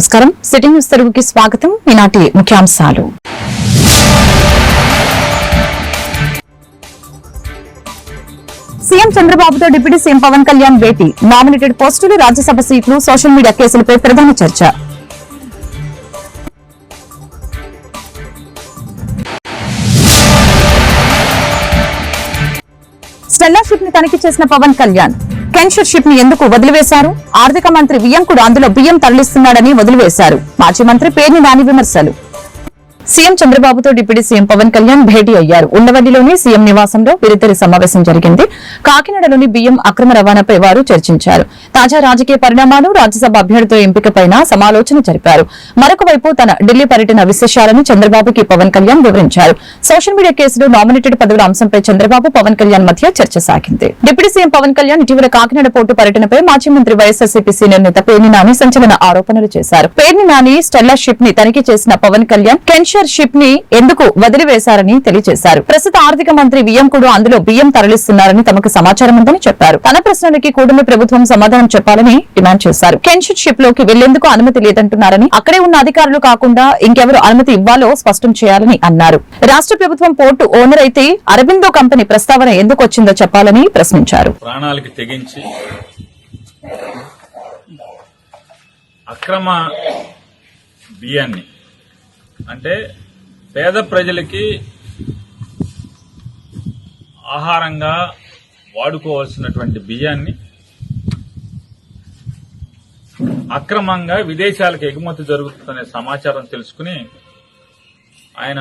నమస్కారం. City news తెలుగుకి స్వాగతం. ఈనాటి ముఖ్యాంశాలు. సీఎం చంద్రబాబుతో డిప్యూటీ సీఎం పవన్ కళ్యాణ్ భేటీ. నామినేటెడ్ పోస్టులు రాజ్యసభ సీట్లు సోషల్ మీడియా కేసులపై ప్రధాన చర్చ. స్టెల్లాషిప్ని తనిఖీ చేసిన పవన్ కళ్యాణ్. కెన్షర్ షిప్ని ఎందుకు వదిలివేశారు? ఆర్థిక మంత్రి వియ్యంకుడు అందులో బియ్యం తరలిస్తున్నాడని వదిలివేశారు. మాజీ మంత్రి పేర్ని నాని విమర్శలు. సీఎం చంద్రబాబుతో డిప్యూటీ సీఎం పవన్ కళ్యాణ్ భేటీ అయ్యారు. ఉండవల్లిలోని సీఎం నివాసంలో వీరిద్దరి సమావేశం జరిగింది. కాకినాడలోని బియ్యం అక్రమ రవాణాపై వారు చర్చించారు. తాజా రాజకీయ పరిణామాలు రాజ్యసభ అభ్యర్థుల ఎంపికపైన సమాలోచన జరిపారు. మరొక వైపు తన ఢిల్లీ పర్యటన విశేషాలను చంద్రబాబుకి పవన్ కళ్యాణ్ వివరించారు. సోషల్ మీడియా కేసులో నామినేటెడ్ పదవుల అంశంపై చంద్రబాబు పవన్ కళ్యాణ్ మధ్య చర్చ సాగింది. డిప్యూటీ సీఎం పవన్ కళ్యాణ్ ఇటీవల కాకినాడ పోర్టు పర్యటనపై మాజీ మంత్రి వైఎస్ఆర్సీపీ సీనియర్ నేత పేర్ని నాని సంచలన ఆరోపణలు చేశారు. పేర్ని నాని స్టెల్లా షిప్ని తనిఖీ చేసిన పవన్ కళ్యాణ్ కెన్షర్ షిప్ని ఎందుకు వదిలివేశారని తెలియజేశారు. ప్రస్తుత ఆర్థిక మంత్రి వియ్యంకుడు అందులో బియ్యం తరలిస్తున్నారని తమకు సమాచారం ఉందని చెప్పారు. తన ప్రశ్నలకి కూటమి ప్రభుత్వం సమాధానం చెప్పాలని డిమాండ్ చేశారు. కెన్షిప్ షిప్లోకి వెళ్ళేందుకు అనుమతి లేదంటున్నారని అక్కడే ఉన్న అధికారులు కాకుండా ఇంకెవరు అనుమతి ఇవ్వాలో స్పష్టం చేయాలని అన్నారు. రాష్ట్ర ప్రభుత్వం పోర్టు ఓనర్ అయితే అరబిందో కంపెనీ ప్రస్తావన ఎందుకు వచ్చిందో చెప్పాలని ప్రశ్నించారు. ప్రాణాలకి తెగించి అక్రమ బియ్యాన్ని అంటే పేద ప్రజలకి ఆహారంగా వాడుకోవాల్సినటువంటి బియ్యాన్ని అక్రమంగా విదేశాలకు ఎగుమతి జరుగుతుందనే సమాచారం తెలుసుకుని ఆయన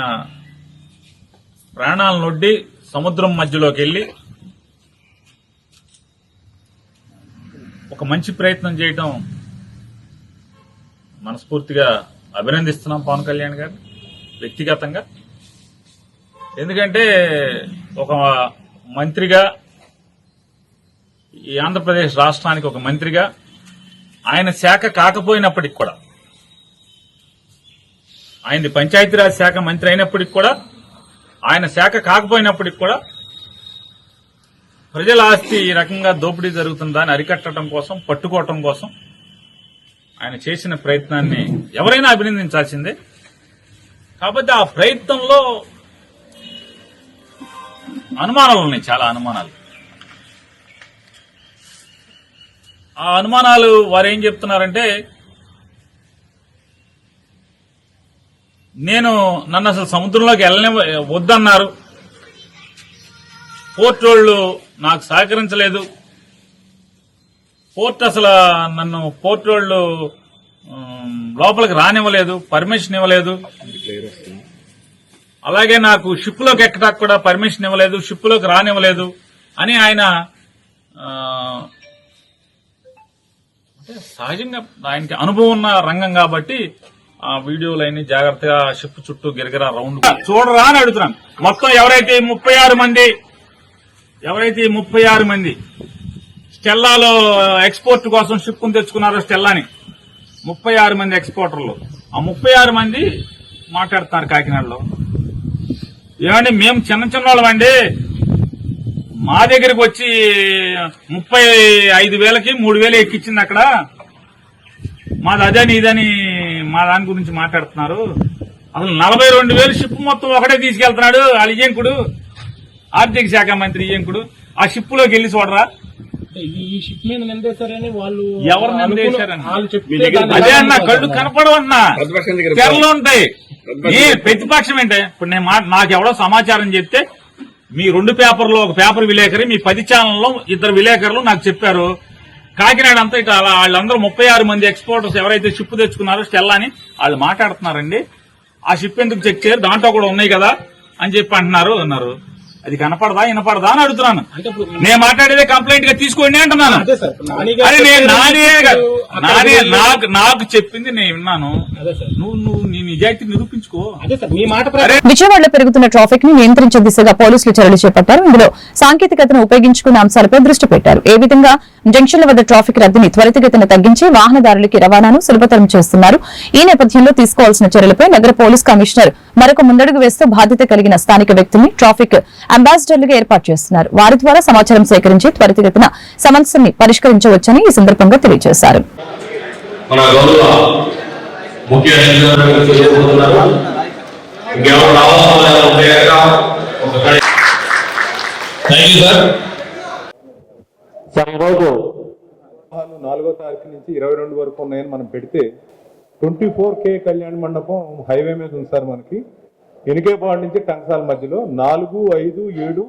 ప్రాణాలను నొడ్డి సముద్రం మధ్యలోకి వెళ్ళి ఒక మంచి ప్రయత్నం చేయటం మనస్ఫూర్తిగా అభినందిస్తున్నాం పవన్ కళ్యాణ్ గారు వ్యక్తిగతంగా. ఎందుకంటే ఒక మంత్రిగా ఈ ఆంధ్రప్రదేశ్ రాష్ట్రానికి ఒక మంత్రిగా ఆయన శాఖ కాకపోయినప్పటికి కూడా ఆయనది పంచాయతీరాజ్ శాఖ మంత్రి అయినప్పటికి కూడా ఆయన శాఖ కాకపోయినప్పటికి కూడా ప్రజల ఆస్తి ఈ రకంగా దోపిడీ జరుగుతుందని అరికట్టడం కోసం పట్టుకోవటం కోసం ఆయన చేసిన ప్రయత్నాన్ని ఎవరైనా అభినందించాల్సిందే. కాబట్టి ఆ ప్రయత్నంలో అనుమానాలు ఉన్నాయి చాలా అనుమానాలు. ఆ అనుమానాలు వారు ఏం చెప్తున్నారంటే నేను నన్ను అసలు సముద్రంలోకి వెళ్ళని వద్దన్నారు. పోర్ట్ వాళ్ళు నాకు సహకరించలేదు. పోర్ట్ అసలు నన్ను పోర్ట్ వాళ్ళు లోపలికి రానివ్వలేదు పర్మిషన్ ఇవ్వలేదు. అలాగే నాకు షిప్లోకి ఎక్కడానికి కూడా పర్మిషన్ ఇవ్వలేదు షిప్లోకి రానివ్వలేదు అని ఆయన అంటే సహజంగా ఆయనకి అనుభవం ఉన్న రంగం కాబట్టి ఆ వీడియోలన్నీ జాగ్రత్తగా షిప్ చుట్టూ గిరగిరా రౌండ్ చూడరా అని అడుగుతున్నాను. మొత్తం ఎవరైతే ముప్పై ఆరు మంది ఎవరైతే ముప్పై ఆరు మంది స్టెల్లాలో ఎక్స్పోర్ట్ కోసం షిప్ను తెచ్చుకున్నారు స్టెల్లాని. ముప్పై ఆరు మంది ఎక్స్పోర్టర్లు. ఆ ముప్పై ఆరు మంది మాట్లాడుతున్నారు కాకినాడలో. ఏమండి మేము చిన్న చిన్న వాళ్ళమండి మా దగ్గరికి వచ్చి ముప్పై ఐదు వేలకి మూడు వేలు ఎక్కిచ్చింది అక్కడ. మాది అదని ఇదని మా దాని గురించి మాట్లాడుతున్నారు. అసలు నలభై రెండు వేలు షిప్ మొత్తం ఒకటే తీసుకెళ్తున్నాడు వాళ్ళ ఇయ్యంకుడు ఆర్థిక శాఖ మంత్రి ఇయ్యంకుడు ఆ షిప్లోకి వెళ్ళి చూడరా. ఈ షిప్ మీద నిందేశారని వాళ్ళు ఎవరు నిందేశారని? అదే అన్న? కళ్ళు కనపడవన్నా తెరలు ఉంటాయి. ఏ ప్రతిపక్షం ఏంటే? ఇప్పుడు నేను మాట నాకు ఎవడో సమాచారం చెప్తే మీ రెండు పేపర్లో ఒక పేపర్ విలేకరి మీ పది ఛానల్లో ఇద్దరు విలేకరులు నాకు చెప్పారు. కాకినాడ అంతా ఇట్లా అలా వాళ్ళందరూ ముప్పై ఆరు మంది ఎక్స్పోర్టర్స్ ఎవరైతే షిప్ తెచ్చుకున్నారో స్టెల్లా అని వాళ్ళు మాట్లాడుతున్నారండి. ఆ షిప్ ఎందుకు చెక్ చేయరు? దాంట్లో కూడా ఉన్నాయి కదా అని చెప్పి అంటున్నారు అన్నారు. అది కనపడదా వినపడదా అని అడుగుతున్నాను. నేను మాట్లాడేదే కంప్లైంట్గా తీసుకోండి అంటున్నాను. అదే నాని నాకు నాకు చెప్పింది నేను విన్నాను. నువ్వు నువ్వు నిజాయితీ నిరూపించుకో. అదే సార్ మీ మాట ప్రకారం. విజయవాడలో పెరుగుతున్న ట్రాఫిక్ని నియంత్రించే దిశగా పోలీసులు చర్యలు చేపట్టారు. ఇందులో సాంకేతికతను ఉపయోగించుకునే అంశాలపై దృష్టి పెట్టారు. ఏ విధంగా జంక్షన్ల వద్ద ట్రాఫిక్ రద్దీని త్వరితగతిన తగ్గించి వాహనదారులకి రవాణాను సులభతరం చేస్తున్నారు. ఈ నేపథ్యంలో తీసుకోవాల్సిన చర్యలపై నగర పోలీస్ కమిషనర్ మరొక ముందడుగు వేస్తూ బాధ్యత కలిగిన స్థానిక వ్యక్తుల్ని ట్రాఫిక్ అంబాసిడర్లుగా ఏర్పాటు చేస్తున్నారు. వారి ద్వారా సమాచారం సేకరించి త్వరితగతిన సమస్యని పరిష్కరించవచ్చని ఈ సందర్భంగా తెలియజేశారు. ముఖ్య చేయబోతున్నారు. ఇంకెవరు రావాల్సిన ఉపయోగ ఒక థ్యాంక్ యూ సార్ సార్ ఈరోజు వివాహాలు నాలుగో తారీఖు నుంచి ఇరవై రెండు వరకు ఉన్నాయని మనం పెడితే ట్వంటీ ఫోర్ కే కళ్యాణ మండపం హైవే మీద ఉంది సార్ మనకి. ఎనికేపాడు నుంచి టంకసాల మధ్యలో నాలుగు ఐదు ఏడు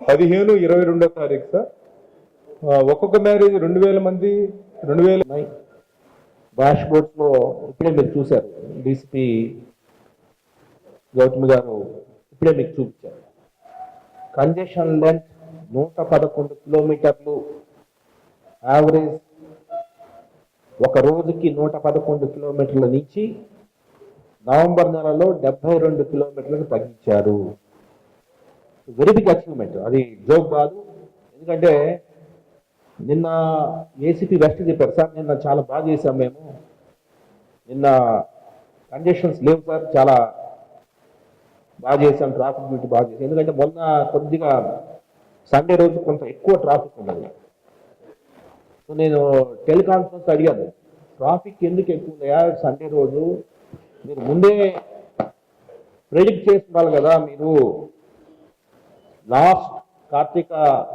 పదిహేను ఇరవై రెండో తారీఖు సార్. ఒక్కొక్క మ్యారేజ్ రెండు వేల మంది రెండు వేల డాష్ బోర్డ్స్లో ఇప్పుడే మీరు చూశారు. డీసీపీ గౌతమి గారు ఇప్పుడే మీకు చూపించారు. కంజెషన్ లెంత్ నూట పదకొండు కిలోమీటర్లు. యావరేజ్ ఒక రోజుకి నూట పదకొండు కిలోమీటర్ల నుంచి నవంబర్ నెలలో డెబ్బై రెండు కిలోమీటర్లకు తగ్గించారు. వెరీ బిగ్ అచీవ్మెంట్ అది జోక్ కాదు. ఎందుకంటే నిన్న ఏసీపీ వెస్ట్ చెప్పారు సార్ నిన్న చాలా బాగా చేసాం మేము. నిన్న కండిషన్స్ లేవు సార్. చాలా బాగా చేసాం ట్రాఫిక్ డ్యూటీ బాగా చేసాం ఎందుకంటే మొన్న కొద్దిగా సండే రోజు కొంత ఎక్కువ ట్రాఫిక్ ఉన్నది. సో నేను టెలికాన్ఫరెన్స్ అడిగాను. ట్రాఫిక్ ఎందుకు ఎక్కువ ఉన్నాయా సండే రోజు మీరు ముందే ప్రెడిక్ట్ చేస్తున్నారు కదా మీరు. లాస్ట్ కార్తీక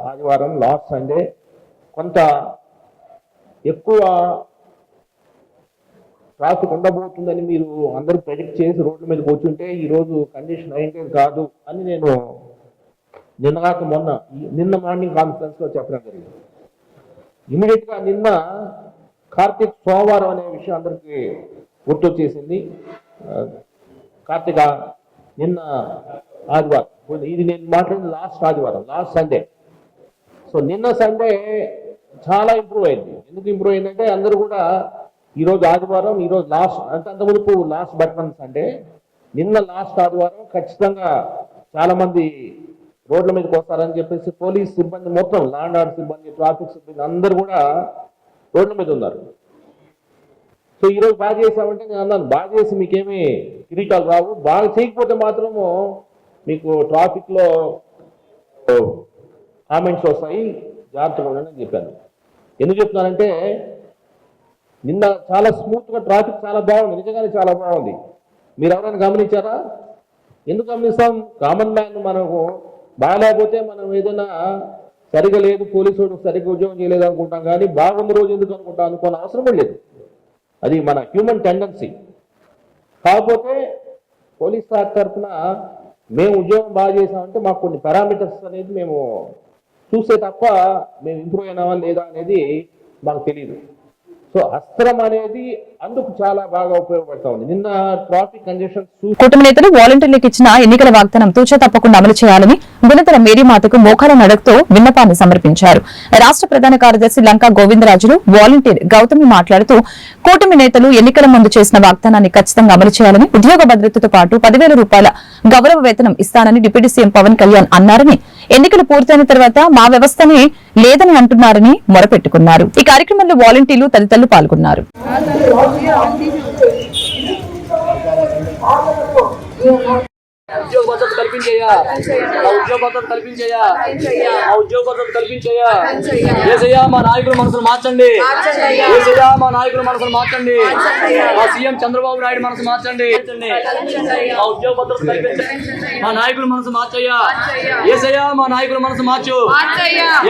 ఆదివారం లాస్ట్ సండే కొంత ఎక్కువ ట్రాఫిక్ ఉండబోతుందని మీరు అందరూ ప్రెడిక్ట్ చేసి రోడ్ల మీద కూర్చుంటే ఈరోజు కండిషన్ అయింది కాదు అని నేను నిన్న కాక మొన్న ఈ- నిన్న మార్నింగ్ కాన్ఫరెన్స్లో చెప్పడం జరిగింది. ఇమీడియట్గా నిన్న కార్తీక్ సోమవారం అనే విషయం అందరికీ గుర్తొచ్చేసింది కార్తీక నిన్న ఆదివారం. ఇది నేను మాట్లాడిన లాస్ట్ ఆదివారం లాస్ట్ సండే సో నిన్న సండే చాలా ఇంప్రూవ్ అయింది. ఎందుకు ఇంప్రూవ్ అయిందంటే అందరూ కూడా ఈరోజు ఆదివారం ఈరోజు లాస్ట్ అంటే అంత మునుపు లాస్ట్ బట్మన్ అంటే నిన్న లాస్ట్ ఆదివారం ఖచ్చితంగా చాలా మంది రోడ్ల మీదకి వస్తారని చెప్పేసి పోలీస్ సిబ్బంది మొత్తం లాండ్ ఆర్డర్ సిబ్బంది ట్రాఫిక్ సిబ్బంది అందరూ కూడా రోడ్ల మీద ఉన్నారు. సో ఈరోజు బాగా చేసామంటే నేను అన్నాను బాగా చేసి మీకేమీ కిరీటాలు రావు. బాగా చేయకపోతే మాత్రము మీకు ట్రాఫిక్లో కామెంట్స్ వస్తాయి. జాగ్రత్తగా ఉండండి అని చెప్పాను. ఎందుకు చెప్తున్నానంటే నిన్న చాలా స్మూత్గా ట్రాఫిక్ చాలా బాగుంది. నిజంగానే చాలా బాగుంది. మీరు ఎవరైనా గమనించారా? ఎందుకు గమనిస్తాం? కామన్ మ్యాన్ మనకు బాగాలేకపోతే మనం ఏదైనా సరిగా లేదు పోలీసు వాడు సరిగ్గా ఉద్యోగం చేయలేదు అనుకుంటాం కానీ బాగుంది రోజు ఎందుకు అనుకుంటాం? అనుకోని అవసరం కూడా లేదు. అది మన హ్యూమన్ టెండెన్సీ కాకపోతే పోలీస్ శాఖ తరఫున మేము ఉద్యోగం బాగా చేసామంటే మాకు కొన్ని పారామీటర్స్ అనేది మేము చూస్తే తప్ప మేము ఇంప్రూవ్ అయినామా లేదా అనేది మాకు తెలియదు సో అస్త్రం అనేది అందుకు చాలా బాగా ఉపయోగపడతా ఉంది. నిన్న ట్రాఫిక్ కంజెషన్ కుటుంబ నేతలు వాలంటీర్లకు ఇచ్చిన ఎన్నికల వాగ్దానం తూచా తప్పకుండా అమలు చేయాలని గుణతల మేరీమాతకు మోకాల నడకతో విన్నపాన్ని సమర్పించారు. రాష్ట్ర ప్రధాన కార్యదర్శి లంకా గోవిందరాజులు వాలంటీర్ గౌతమి మాట్లాడుతూ కూటమి నేతలు ఎన్నికల ముందు చేసిన వాగ్దానాన్ని ఖచ్చితంగా అమలు చేయాలని ఉద్యోగ భద్రతతో పాటు పదివేల రూపాయల గౌరవ వేతనం ఇస్తానని డిప్యూటీ సీఎం పవన్ కళ్యాణ్ అన్నారని ఎన్నికలు పూర్తయిన తర్వాత మా వ్యవస్థనే లేదని అంటున్నారని మొరపెట్టుకున్నారు. ఈ కార్యక్రమంలో వాలంటీర్లు తదితరులు పాల్గొన్నారు. ఉద్యోగ భద్రత కల్పించేయా ఆ ఉద్యోగ భద్రత కల్పించేయా ఆ ఉద్యోగ భద్రత కల్పించేయా ఏసయ్యా మా నాయకుల మనసును మార్చండి. ఏసయ్యా మా నాయకుల మనసును మార్చండి. మా సీఎం చంద్రబాబు నాయుడు మనసు మార్చండి. మా ఉద్యోగ భద్రత కల్పించండి మా నాయకుల మనసు మార్చయ్యా. ఏసయ్యా మా నాయకుల మనసు మార్చు.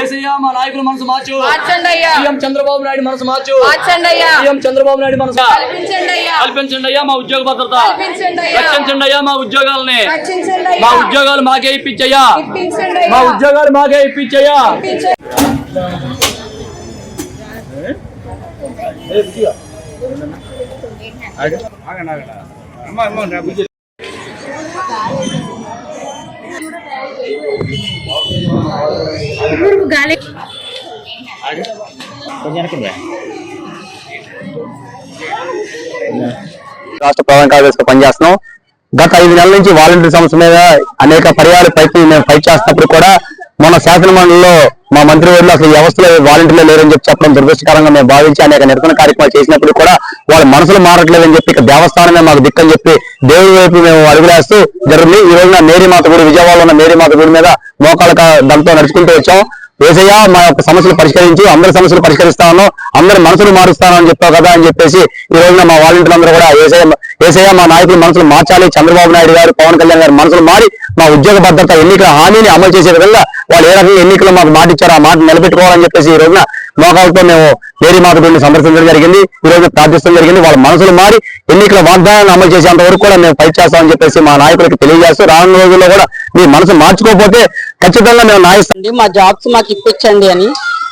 ఏసయ్యా మా నాయకుల మనసు మార్చు. సీఎం చంద్రబాబు నాయుడు మనసు మార్చు. సీఎం చంద్రబాబు నాయుడు మనసు కల్పించండి అయ్యా. మా ఉద్యోగ భద్రత. రక్షించండి అయ్యా మా ఉద్యోగాలని. మా ఉద్యోగాలు మాకే ఇప్పించయ్యా మా ఉద్యోగాలు మాకే ఇప్పించయ్యా రాష్ట్ర ప్రధాన కార్యదర్శిగా పనిచేస్తున్నాం గత ఐదు నెలల నుంచి వాలంటీర్ సంస్థ మీద అనేక పర్యాలు ప్రయత్నం మేము ఫైట్ చేస్తున్నప్పుడు కూడా మన శాసనమండలిలో మా మంత్రి వారిలో అసలు వ్యవస్థలో వాలంటీర్లు లేరని చెప్పి చెప్పడం దురదృష్టకరంగా మేము భావించి అనేక నిరసన కార్యక్రమాలు చేసినప్పుడు కూడా వాళ్ళ మనసులు మారట్లేదని చెప్పి ఇక దేవస్థానమే మాకు దిక్కని చెప్పి దేవుడి వైపు మేము అడుగులేస్తూ జరిగింది. ఈ రోజున మేరీమాత గుడి విజయవాడలో ఉన్న మేరీమాత గుడి మీద మోకాళ్ళ దంతో నడుచుకుంటూ వచ్చాం. ఏసయ్య మా యొక్క సమస్యలు పరిష్కరించి అందరి సమస్యలు పరిష్కరిస్తాను అందరి మనసులు మారుస్తాను అని చెప్పావు కదా అని చెప్పేసి ఈ రోజున మా వాలంటీర్లందరూ కూడా ఏసయ్య ఏసయ్య మా నాయకులు మనసులు మార్చాలి చంద్రబాబు నాయుడు గారు పవన్ కళ్యాణ్ గారు మనసులు మారి మా ఉద్యోగ భద్రత ఎన్నికల హామీని అమలు చేసే విధంగా వాళ్ళు ఏ రకంగా ఎన్నికలు మాకు మాట ఇచ్చారో ఆ మాట నిలబెట్టుకోవాలని చెప్పేసి ఈ రోజున మోకాలతో మేము ఏరి మాతృని సందర్శించడం జరిగింది. ఈ రోజు ప్రార్థించడం జరిగింది. వాళ్ళ మనసులు మారి ఎన్నికల వాగ్దానాన్ని అమలు చేసేంత వరకు కూడా మేము ఫైట్ చేస్తామని చెప్పేసి మా నాయకులకు తెలియజేస్తూ రానున్న రోజుల్లో కూడా మీ మనసు మార్చుకోకపోతే ఖచ్చితంగా మేము న్యాయస్థానం మా జాబ్స్ మాకు ఇప్పించండి అని.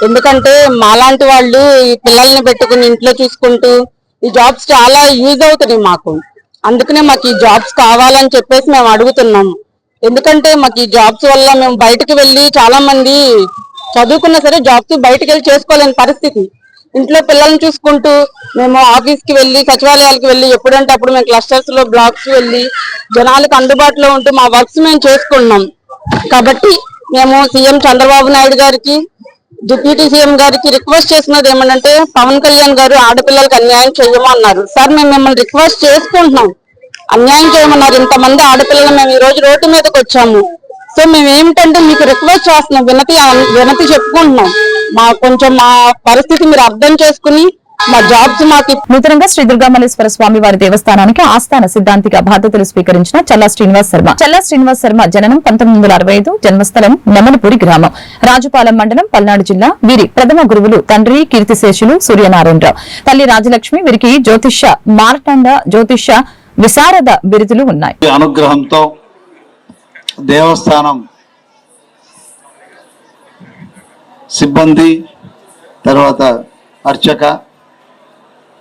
ఎందుకంటే మాలాంటి వాళ్ళు ఈ పిల్లల్ని పెట్టుకుని ఇంట్లో చూసుకుంటూ ఈ జాబ్స్ చాలా యూజ్ అవుతున్నాయి మాకు. అందుకనే మాకు ఈ జాబ్స్ కావాలని చెప్పేసి మేము అడుగుతున్నాము. ఎందుకంటే మాకు ఈ జాబ్స్ వల్ల మేము బయటకు వెళ్ళి చాలా మంది చదువుకున్నా సరే జాబ్స్ బయటకు వెళ్ళి చేసుకోలేని పరిస్థితి. ఇంట్లో పిల్లల్ని చూసుకుంటూ మేము ఆఫీస్కి వెళ్ళి సచివాలయాలకు వెళ్ళి ఎప్పుడంటే అప్పుడు మేము క్లస్టర్స్లో బ్లాక్స్ వెళ్ళి జనాలకు అందుబాటులో ఉంటూ మా వర్క్స్ మేము చేసుకున్నాం కాబట్టి మేము సీఎం చంద్రబాబు నాయుడు గారికి డిప్యూటీ సీఎం గారికి రిక్వెస్ట్ చేసినది ఏమంటే పవన్ కళ్యాణ్ గారు ఆడపిల్లలకు అన్యాయం చేయము అన్నారు. సార్ మేము మిమ్మల్ని రిక్వెస్ట్ చేసుకుంటున్నాం. అన్యాయం చేయమన్నారు. ఇంతమంది ఆడపిల్లలు మేము ఈ రోజు రోడ్డు మీదకి వచ్చాము. సో మేము ఏమిటంటే మీకు రిక్వెస్ట్ చేస్తున్నాం. వినతి వినతి చెప్పుకుంటున్నాం. మా కొంచెం మా పరిస్థితి మీరు అర్థం చేసుకుని మా జాబ్స్ మాకు నూతనంగా శ్రీ దుర్గామల్లేశ్వర స్వామి వారి దేవస్థానానికి ఆస్థాన సిద్ధాంతిగా బాధ్యతలు స్వీకరించిన చల్లా శ్రీనివాస్ శర్మ. చల్లా శ్రీనివాస్ శర్మ జననం పంతొమ్మిది వందల అరవై ఐదు జన్మస్థలం నెమలపూడి గ్రామం. రాజుపాలెం మండలం పల్నాడు జిల్లా వీరి ప్రథమ గురువులు తండ్రి కీర్తిశేషులు సూర్యనారాయణరావు. తల్లి రాజలక్ష్మి వీరికి జ్యోతిష్య మార్తాండ జ్యోతిష్య విశారద బిరుదులు ఉన్నాయి. అనుగ్రహంతో దేవస్థానం సిబ్బంది తర్వాత అర్చక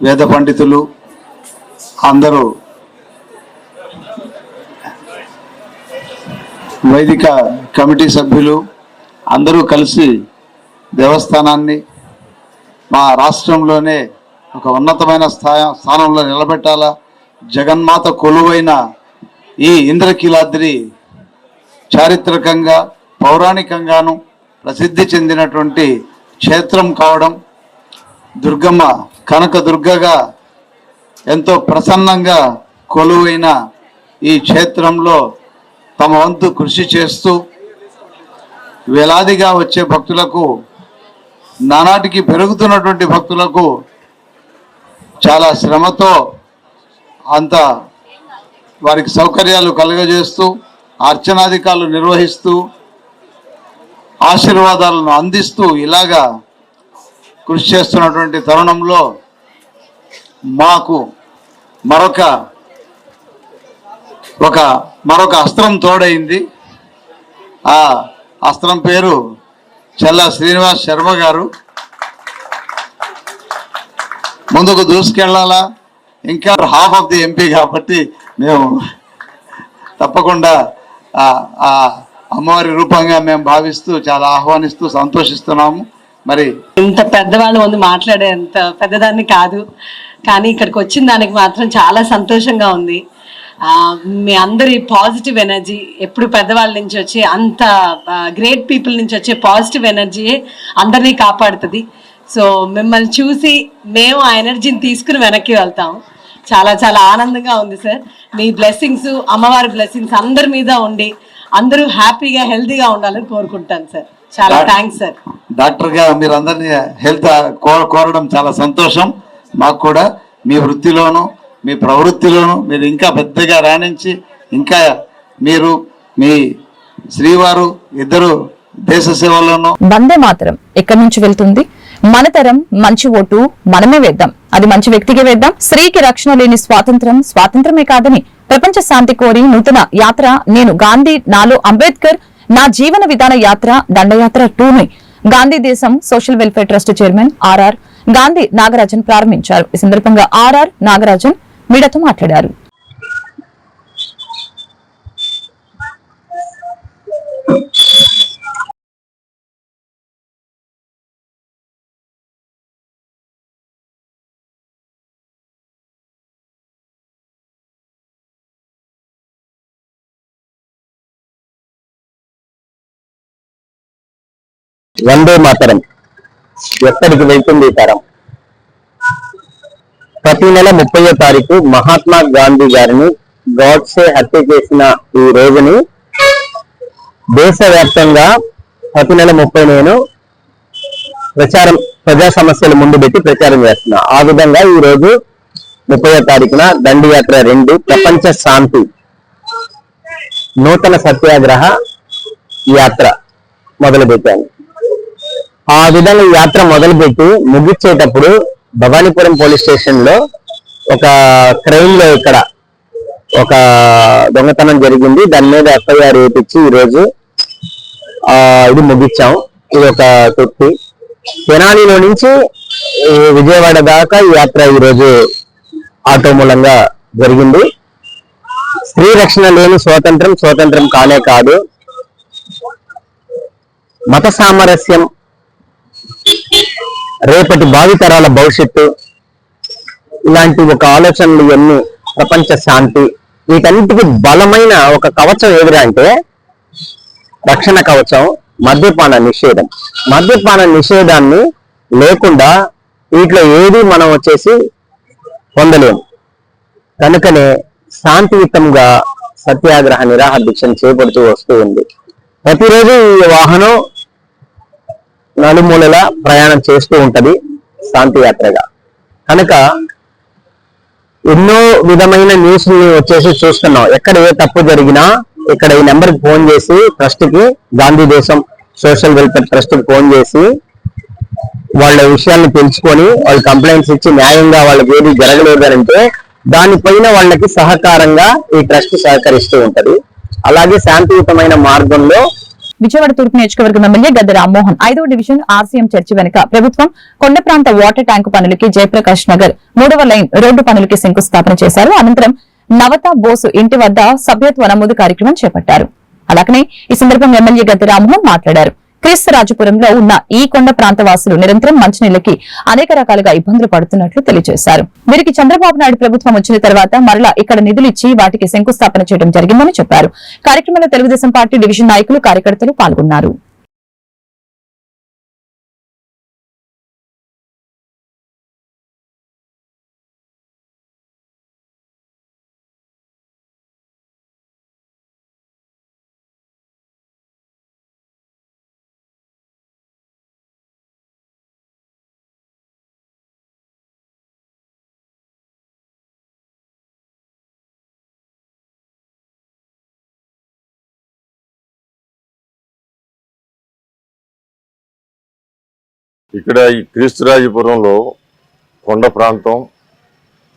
వేద పండితులు అందరూ వైదిక కమిటీ సభ్యులు అందరూ కలిసి దేవస్థానాన్ని మా రాష్ట్రంలోనే ఒక ఉన్నతమైన స్థా స్థానంలో నిలబెట్టాలా? జగన్మాత కొలువైన ఈ ఇంద్రకీలాద్రి చారిత్రకంగా పౌరాణికంగాను ప్రసిద్ధి చెందినటువంటి క్షేత్రం కావడం దుర్గమ్మ కనకదుర్గగా ఎంతో ప్రసన్నంగా కొలువైన ఈ క్షేత్రంలో తమ వంతు కృషి చేస్తూ వేలాదిగా వచ్చే భక్తులకు నానాటికి పెరుగుతున్నటువంటి భక్తులకు చాలా శ్రమతో అంత వారికి సౌకర్యాలు కలుగజేస్తూ అర్చనాధికారులు నిర్వహిస్తూ ఆశీర్వాదాలను అందిస్తూ ఇలాగా కృషి చేస్తున్నటువంటి తరుణంలో మాకు మరొక ఒక మరొక అస్త్రం తోడైంది. ఆ అస్త్రం పేరు చెల్ల శ్రీనివాస్ శర్మ గారు. ముందుకు దూసుకెళ్ళాలా ఇంకా హాఫ్ ఆఫ్ ది ఎంపీ కాబట్టి మేము తప్పకుండా ఆ అమ్మవారి రూపంగా మేము భావిస్తూ చాలా ఆహ్వానిస్తూ సంతోషిస్తున్నాము. మరి ఇంత పెద్దవాళ్ళు ముందు మాట్లాడేంత పెద్దదాన్ని కాదు. కానీ ఇక్కడికి వచ్చిన దానికి మాత్రం చాలా సంతోషంగా ఉంది. మీ అందరి పాజిటివ్ ఎనర్జీ ఎప్పుడు పెద్దవాళ్ళ నుంచి వచ్చి అంత గ్రేట్ పీపుల్ నుంచి వచ్చే పాజిటివ్ ఎనర్జీ అందరినీ కాపాడుతుంది. సో మిమ్మల్ని చూసి మేము ఆ ఎనర్జీని తీసుకుని వెనక్కి వెళ్తాం. చాలా చాలా ఆనందంగా ఉంది సార్. మీ బ్లెస్సింగ్స్ అమ్మవారి బ్లెస్సింగ్స్ అందరి మీద ఉండి అందరూ హ్యాపీగా హెల్తీగా ఉండాలని కోరుకుంటాను సార్. చాలా థ్యాంక్స్ సార్ డాక్టర్గా మీరు అందరినీ హెల్త్ కో- కోరడం చాలా సంతోషం. మాకు కూడా మీ వృత్తిలోను మీ ప్రవృత్తిలోను మీరు ఇంకా పెద్దగా రాణించి ఇంకా మీరు మీ శ్రీవారు ఇద్దరు దేశ సేవలోను వందే మాతరం. ఎక్కడి నుంచి వెళ్తుంది? మన తరం మంచి ఓటు మనమే వేద్దాం. అది మంచి వ్యక్తికి వేద్దాం. స్త్రీకి రక్షణ లేని స్వాతంత్రం స్వాతంత్రమే కాదని ప్రపంచ శాంతి కోరి నూతన యాత్ర నేను గాంధీ నాలో అంబేద్కర్ నా జీవన విధాన యాత్ర దండయాత్ర టూని. Gandhi Desam social welfare trust chairman RR Gandhi Nagarajan ప్రారంభించారు. ఈ సందర్భంగా ఆర్ఆర్ నాగరాజన్ మీడియాతో మాట్లాడారు. వందే మాతరం. ఎక్కడికి వెళ్తుంది తరం? ప్రతి నెల ముప్పయో తారీఖు మహాత్మా గాంధీ గారిని గాడ్సే హత్య చేసిన ఈ రోజుని దేశవ్యాప్తంగా ప్రతి నెల ముప్పై నేను ప్రచారం ప్రజా సమస్యలు ముందు పెట్టి ప్రచారం చేస్తున్నా. ఆ విధంగా ఈ రోజు ముప్పై తారీఖున దండయాత్ర రెండు ప్రపంచ శాంతి నూతన సత్యాగ్రహ యాత్ర మొదలు పెట్టాను ఆ విధంగా యాత్ర మొదలుపెట్టి ముగించేటప్పుడు భవానీపురం పోలీస్ స్టేషన్లో ఒక క్రైమ్లో ఇక్కడ ఒక దొంగతనం జరిగింది. దాని మీద ఎఫ్ఐఆర్ వేపించి ఈరోజు ఆ ఇది ముగించాం ఇది ఒక తృప్తి. తెనాలిలో నుంచి విజయవాడ దాకా ఈ యాత్ర ఈ రోజు ఆటో మూలంగా జరిగింది. స్త్రీ రక్షణ లేని స్వాతంత్రం స్వాతంత్రం కానే కాదు. మత సామరస్యం రేపటి భావితరాల భవిష్యత్తు. ఇలాంటి ఒక ఆలోచనలు ఇవన్నీ ప్రపంచ శాంతి వీటన్నిటికీ బలమైన ఒక కవచం ఏదిరా అంటే రక్షణ కవచం మద్యపాన నిషేధం. మద్యపాన నిషేధాన్ని లేకుండా వీటిలో ఏది మనం వచ్చేసి పొందలేము కనుకనే శాంతియుతంగా సత్యాగ్రహ నిరాహార దీక్షను చేపడుతూ వస్తూ ఉంది. ప్రతిరోజు ఈ వాహనం నలుమూలల ప్రయాణం చేస్తూ ఉంటది శాంతి యాత్రగా. కనుక ఎన్నో విధమైన న్యూస్ వచ్చేసి చూస్తున్నాం. ఎక్కడ ఏ తప్పు జరిగినా ఇక్కడ ఈ నెంబర్కి ఫోన్ చేసి ట్రస్ట్కి Gandhi Desam social welfare ట్రస్ట్కి phone చేసి వాళ్ళ విషయాన్ని తెలుసుకొని వాళ్ళు కంప్లైంట్స్ ఇచ్చి న్యాయంగా వాళ్ళకి ఏది జరగలేదు అంటే దానిపైన వాళ్ళకి సహకారంగా ఈ ట్రస్ట్ సహకరిస్తూ ఉంటది. అలాగే శాంతియుతమైన మార్గంలో విజయవాడ తూర్పు నియోజకవర్గం ఎమ్మెల్యే గద్ద రామ్మోహన్. ఐదవ డివిజన్ ఆర్సీఎం చర్చి వెనుక ప్రభుత్వం కొండ ప్రాంత వాటర్ ట్యాంకు పనులకి జయప్రకాష్ నగర్ మూడవ లైన్ రోడ్డు పనులకి శంకుస్థాపన చేశారు. అనంతరం నవత బోసు ఇంటి వద్ద సభ్యత్వ నమోదు కార్యక్రమం చేపట్టారు. అలాగనే ఈ సందర్భంగా ఎమ్మెల్యే గద్ద రామ్మోహన్ మాట్లాడారు. క్రీస్తురాజపురంలో ఉన్న ఈ కొండ ప్రాంత వాసులు నిరంతరం మంచినీళ్ళకి అనేక రకాలుగా ఇబ్బందులు పడుతున్నట్లు తెలియజేశారు. వీరికి చంద్రబాబు నాయుడు ప్రభుత్వం వచ్చిన తర్వాత మరలా ఇక్కడ నిధులు ఇచ్చి వాటికి శంకుస్థాపన చేయడం జరిగిందని చెప్పారు. కార్యక్రమంలో తెలుగుదేశం పార్టీ డివిజన్ నాయకులు కార్యకర్తలు పాల్గొన్నారు. ఇక్కడ ఈ క్రీస్తురాజపురంలో కొండ ప్రాంతం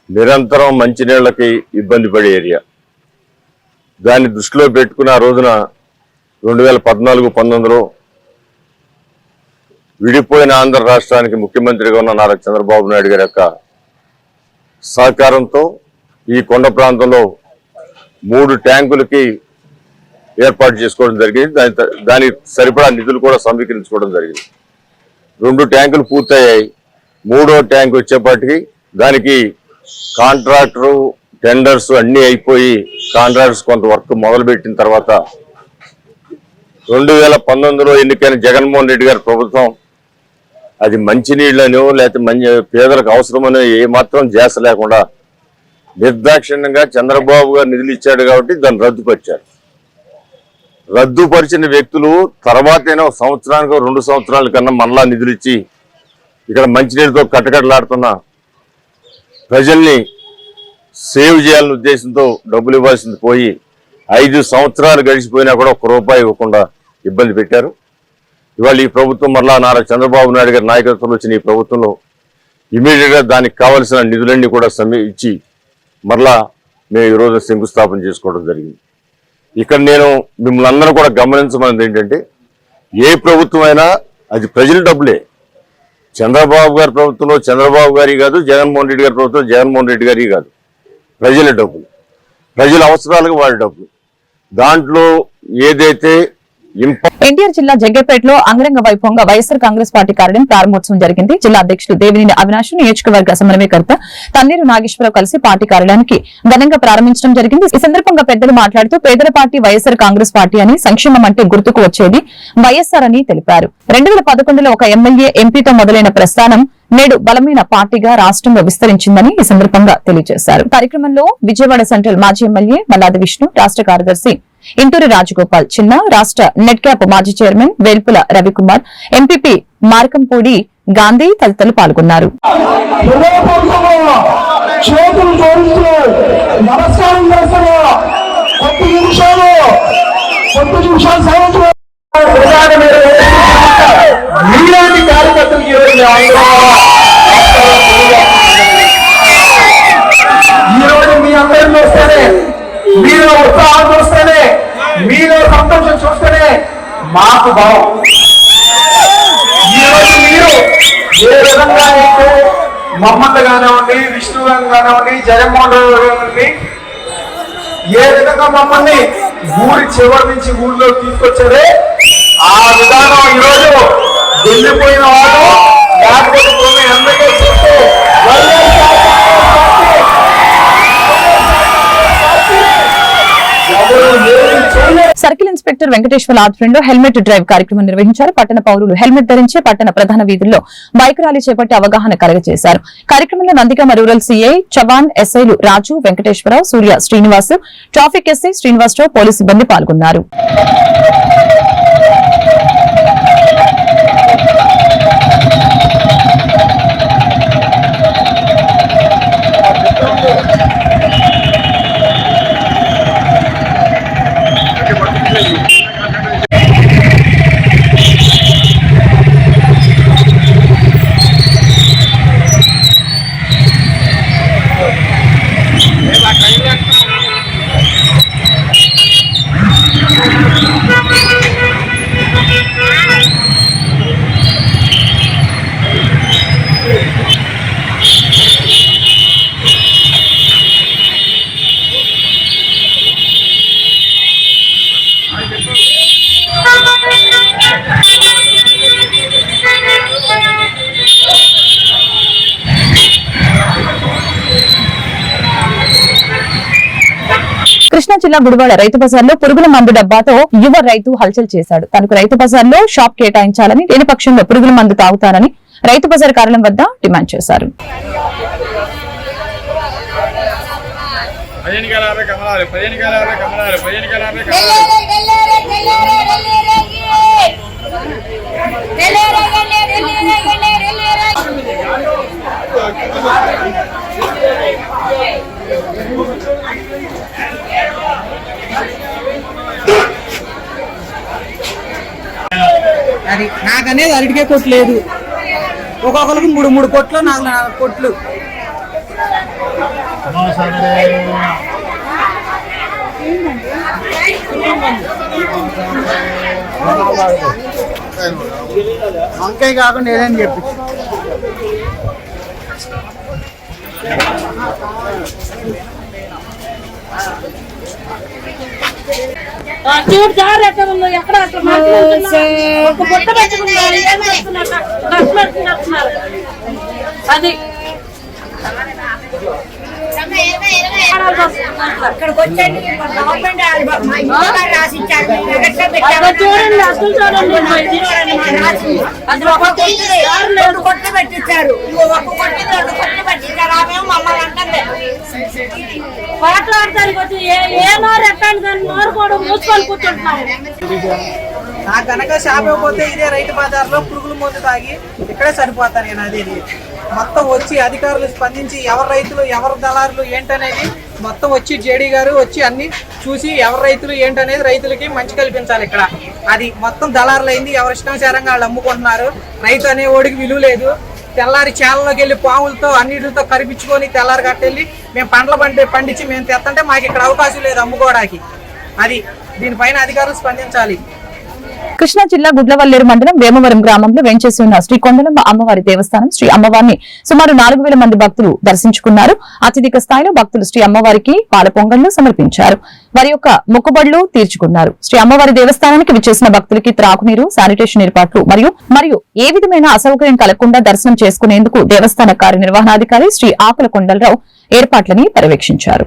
నిరంతరం మంచినీళ్ళకి ఇబ్బంది పడే ఏరియా. దాన్ని దృష్టిలో పెట్టుకుని ఆ రోజున రెండు వేల పద్నాలుగు పంతొమ్మిదిలో విడిపోయిన ఆంధ్ర రాష్ట్రానికి ముఖ్యమంత్రిగా ఉన్న నారా చంద్రబాబు నాయుడు గారి యొక్క సహకారంతో ఈ కొండ ప్రాంతంలో మూడు ట్యాంకులకి ఏర్పాటు చేసుకోవడం జరిగింది. దాని దానికి సరిపడా నిధులు కూడా సమీకరించుకోవడం జరిగింది. రెండు ట్యాంకులు పూర్తయ్యాయి. మూడో ట్యాంక్ వచ్చేప్పటికి దానికి కాంట్రాక్టరు టెండర్స్ అన్నీ అయిపోయి కాంట్రాక్టర్స్ కొంత వర్క్ మొదలుపెట్టిన తర్వాత రెండు వేల పంతొమ్మిదిలో ఎన్నికైన జగన్మోహన్ రెడ్డి గారి ప్రభుత్వం అది మంచినీళ్ళనో లేకపోతే మంచి పేదలకు అవసరమనో ఏమాత్రం చేస లేకుండా నిర్దాక్షిణ్యంగా చంద్రబాబు గారు నిధులు ఇచ్చాడు కాబట్టి దాన్ని రద్దుపరిచారు రద్దుపరిచిన వ్యక్తులు తర్వాతైనా సంవత్సరానికి రెండు సంవత్సరాల కన్నా మళ్ళా నిధులు ఇచ్చి ఇక్కడ మంచినీటితో కట్టకట్టలాడుతున్న ప్రజల్ని సేవ్ చేయాలనే ఉద్దేశంతో డబ్బులు ఇవ్వాల్సింది పోయి ఐదు సంవత్సరాలు గడిచిపోయినా కూడా ఒక రూపాయి ఇవ్వకుండా ఇబ్బంది పెట్టారు. ఇవాళ ఈ ప్రభుత్వం మరలా నారా చంద్రబాబు నాయుడు గారి నాయకత్వంలో వచ్చిన ఈ ప్రభుత్వంలో ఇమీడియట్గా దానికి కావలసిన నిధులన్నీ కూడా సమీ ఇచ్చి మరలా మేము ఈరోజు శంకుస్థాపన చేసుకోవడం జరిగింది. ఇక్కడ నేను మిమ్మల్ని అందరూ కూడా గమనించమన్నది ఏంటంటే ఏ ప్రభుత్వం అయినా అది ప్రజల డబ్బులే. చంద్రబాబు గారి ప్రభుత్వంలో చంద్రబాబు గారి కాదు జగన్మోహన్ రెడ్డి గారి ప్రభుత్వం జగన్మోహన్ రెడ్డి గారి కాదు. ప్రజల డబ్బులు. ప్రజల అవసరాలకు వాడే డబ్బులు. దాంట్లో ఏదైతే ఎన్టీఆర్ జిల్లా జగ్గపేటలో అంగరంగ వైభవంగా వైఎస్ఆర్ కాంగ్రెస్ పార్టీ కార్యాలయం ప్రారంభోత్సవం జరిగింది. జిల్లా అధ్యక్షుడు దేవినేని అవినాష్ నియోజకవర్గ సమన్వయకర్త తన్నీరు నాగేశ్వరరావు కలిసి పార్టీ కార్యాలయానికి ఘనంగా ప్రారంభించడం జరిగింది. ఈ సందర్భంగా పెద్దలు మాట్లాడుతూ పేదల పార్టీ వైఎస్ఆర్ కాంగ్రెస్ పార్టీ అని సంక్షేమం అంటే గుర్తుకు వచ్చేది వైఎస్ఆర్ అని తెలిపారు. రెండు వేల పదకొండులో ఒక ఎమ్మెల్యే ఎంపీతో మొదలైన ప్రస్థానం నేడు బలమైన పార్టీగా రాష్ట్రంలో విస్తరించిందని ఈ సందర్భంగా తెలియజేశారు. కార్యక్రమంలో విజయవాడ సెంట్రల్ మాజీ ఎమ్మెల్యే మల్లాది విష్ణు రాష్ట కార్యదర్శి ఇంటూరి రాజగోపాల్ చిన్న రాష్ట్ర నెట్ క్యాప్ మాజీ చైర్మన్ వేల్పుల రవికుమార్ ఎంపీపీ మార్కంపూడి గాంధీ తదితరులు పాల్గొన్నారు. చేతులు జోడిస్తూ మాకు భావం ఈరోజు మీరు ఏ విధంగా మీకు మమ్మల్ని కానివ్వండి విష్ణు కానివ్వండి జగన్మోహన్ రెడ్డి కానివ్వండి ఏ విధంగా మమ్మల్ని ఊరి చివరి నుంచి ఊళ్ళో తీసుకొచ్చారే ఆ విధానం ఈరోజు వెళ్ళిపోయిన వాళ్ళు లేకపోతే కొన్ని సర్కిల్ ఇన్స్పెక్టర్ వెంకటేశ్వర ఆధ్వర్యంలో హెల్మెట్ డ్రైవ్ కార్యక్రమం నిర్వహించారు. పట్టణ పౌరులు హెల్మెట్ ధరించి పట్టణ ప్రధాన వీధుల్లో బైక్ ర్యాలీ చేపట్టి అవగాహన కలగజేశారు. కార్యక్రమంలో నందిగామ రూరల్ సీఐ చవాన్ ఎస్ఐలు Raju Venkateswararao Surya Srinivas traffic SI Srinivasarao police సిబ్బంది పాల్గొన్నారు. కృష్ణా జిల్లా గుడివాడ రైతు బజార్లో పురుగుల మందు డబ్బాతో యువ రైతు హల్చల్ చేశాడు తనకు రైతు బజార్లో షాప్ కేటాయించాలని లేని పక్షంలో పురుగుల మందు తాగుతానని రైతు బజార్ కార్యాలయం వద్ద డిమాండ్ చేశారు అది నాకనేది అరటికే కొట్టు లేదు. ఒక్కొక్కరికి మూడు మూడు కొట్లు నాలుగు నాలుగు కొట్లు. వంకాయ కాకుండా ఏదైనా చెప్పి. చూడు సార్ ఎక్కడ ఉందో. ఎక్కడ మాట్లాడుతున్నా ఒక బుట్ట పెట్టుకున్నారు. ఏం చేస్తున్నారు? ఖర్చు పెట్టుకున్నారు అది. వచ్చండి చూడండి అసలు చూడండి. అది ఒక కొట్టు రెండు కొట్లు పెట్టించారు. ఒక కొట్టి రెండు కొట్లు పెట్టించారు. ఆమె మమ్మల్ని అంటుంది. మాట్లాడటానికి వచ్చి ఏ నోరు నోరు కూడా మూసుకొని కూర్చుంటున్నాము. నా కనుక షాప్ పోతే ఇదే రైతు బజార్లో పురుగుల మందు తాగి ఇక్కడే సరిపోతాను నేను అది మొత్తం వచ్చి అధికారులు స్పందించి ఎవరు రైతులు ఎవరు దళారులు ఏంటనేది మొత్తం వచ్చి జేడీ గారు వచ్చి అన్ని చూసి ఎవరు రైతులు ఏంటనేది రైతులకి మంచి కల్పించాలి ఇక్కడ. అది మొత్తం దళారులు అయింది ఎవరి ఇష్టానుసారంగా వాళ్ళు అమ్ముకుంటున్నారు. రైతు అనే ఓడికి విలువ లేదు. తెల్లారి చేలలోకి వెళ్ళి పాములతో అన్నిటితో కరిపించుకొని తెల్లారి కట్టెళ్ళి మేము పండ్ల పండి పండించి మేము తెత్తంటే మాకు ఇక్కడ అవకాశం లేదు అమ్ముకోవడానికి. అది దీనిపైన అధికారులు స్పందించాలి. కృష్ణా జిల్లా గుడ్లవల్లేరు మండలం వేమవరం గ్రామంలో వెంచేసి ఉన్న శ్రీ కొండలమ్మ అమ్మవారి దేవస్థానం శ్రీ అమ్మవారిని సుమారు నాలుగు వేల మంది భక్తులు దర్శించుకున్నారు. అత్యధిక స్థాయిలో భక్తులు శ్రీ అమ్మవారికి పాల పొంగళ్ళు సమర్పించారు. వారి యొక్క మొక్కుబడులు తీర్చుకున్నారు. శ్రీ అమ్మవారి దేవస్థానానికి విచ్చేసిన భక్తులకి త్రాగునీరు శానిటేషన్ ఏర్పాట్లు మరియు మరియు ఏ విధమైన అసౌకర్యం కలగకుండా దర్శనం చేసుకునేందుకు దేవస్థాన కార్యనిర్వహణాధికారి శ్రీ ఆకుల కొండలరావు ఏర్పాట్లని పర్యవేక్షించారు.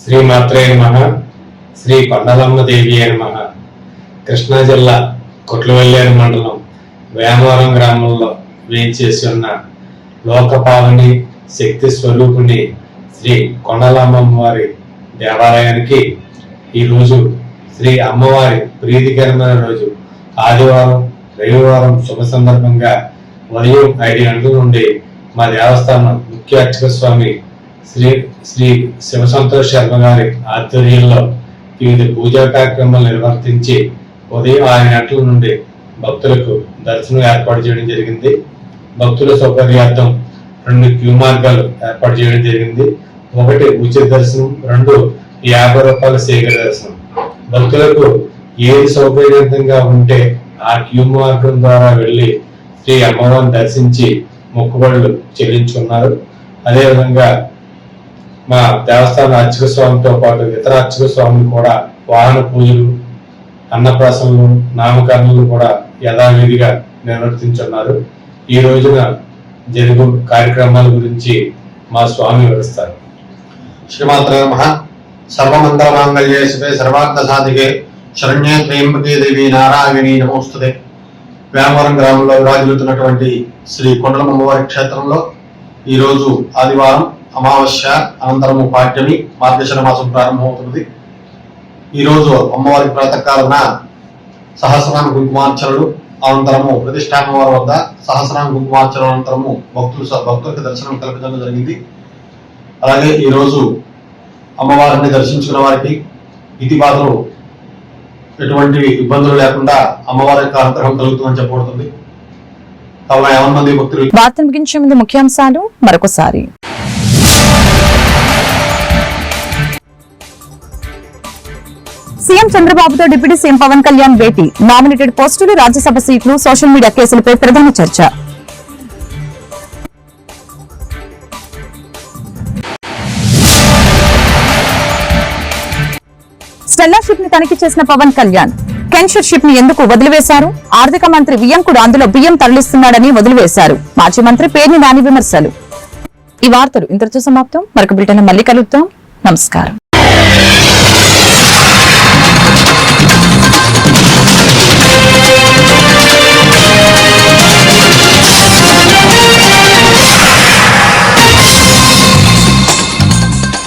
శ్రీ మాత్రే నమ. శ్రీ కొండలమ్మ దేవి నమ. కృష్ణా జిల్లా కొట్లవెల్లేరు మండలం వేమవరం గ్రామంలో వేయించేసి ఉన్న లోకపాలని శక్తి స్వరూపుని శ్రీ కొండలమ్మ వారి దేవాలయానికి ఈరోజు శ్రీ అమ్మవారి ప్రీతికరమైన రోజు. ఆదివారం రవివారం శుభ సందర్భంగా ఉదయం ఐదు గంటల నుండి మా దేవస్థానం ముఖ్య అర్చక స్వామి శ్రీ శ్రీ శివసంతోష్ శర్మ గారి ఆధ్వర్యంలో వివిధ పూజా కార్యక్రమాలు నిర్వర్తించి ఉదయం ఆరు గంటల నుండి భక్తులకు దర్శనం ఏర్పాటు చేయడం జరిగింది. భక్తుల సౌకర్యార్థం రెండు క్యూ మార్గాలు ఏర్పాటు చేయడం జరిగింది. ఒకటి ఉచిత దర్శనం రెండు యాభై రూపాయల శేఖర దర్శనం. భక్తులకు ఏది సౌకర్యవంతంగా ఉంటే ఆ క్యూ మార్గం ద్వారా వెళ్ళి శ్రీ అమ్మవారిని దర్శించి మొక్కుబడులు చెల్లించుకున్నారు. అదేవిధంగా మా దేవస్థాన అర్చక స్వామితో పాటు ఇతర అర్చక స్వాములు కూడా వాహన పూజలు అన్నప్రాసనలు నామకరణలు కూడా యథావిధిగా నిర్వర్తించున్నారు. ఈ రోజున జరుగు కార్యక్రమాల గురించి మా స్వామి వివరిస్తారు. శ్రీమాత్రే నమ మాంగళ్యే శివే సర్వార్థ సాధికే శరణ్యే త్రయంబకే దేవి నారాయణి నమోస్తుదే వేమవరం గ్రామంలో విరాజిల్లుతున్నటువంటి శ్రీ కొండలమ్మ అమ్మవారి క్షేత్రంలో ఈరోజు ఆదివారం అమావాస్య అనంతరము పాఠ్యమి మార్గశర మాసం ప్రారంభమవుతున్నది. ఈరోజు అమ్మవారి ప్రాతకాలన సహస్రామ కుంకుమార్చనలు అనంతరము ప్రతిష్టామవారి వద్ద సహస్రాం కుంకుమార్చన అనంతరము భక్తులు భక్తులకు దర్శనం కల్పించడం జరిగింది. అలాగే ఈరోజు అమ్మవారిని దర్శించుకున్న వారికి ఇతి బాధలు ఎటువంటి ఇబ్బందులు లేకుండా అమ్మవారి యొక్క అనుగ్రహం కలుగుతుందని చెప్పబడుతుంది. కావున యావన్ మంది భక్తులు వార్త ముగించే ముందు ముఖ్యాంశాలు మరొకసారి. సీఎం చంద్రబాబుతో డిప్యూటీ సీఎం పవన్ కళ్యాణ్ భేటీ. నామినేటెడ్ పోస్టులు రాజ్యసభ సీట్లు సోషల్ మీడియా కేసులపై ప్రధాన చర్చ. స్టెల్లాషిప్ని తనిఖీ చేసిన పవన్ కళ్యాణ్. కెన్షర్షిప్ని ఎందుకు వదిలివేశారు? ఆర్థిక మంత్రి వియంకుడు అందులో బియ్యం తరలిస్తున్నాడని వదిలివేశారు. మాజీ మంత్రి పేర్ని నాని విమర్శలు. ఈ వార్తలు ఇంతటితో సమాప్తం. మరొక బ్రిటన్ మళ్ళీ కలుద్దాం. నమస్కారం.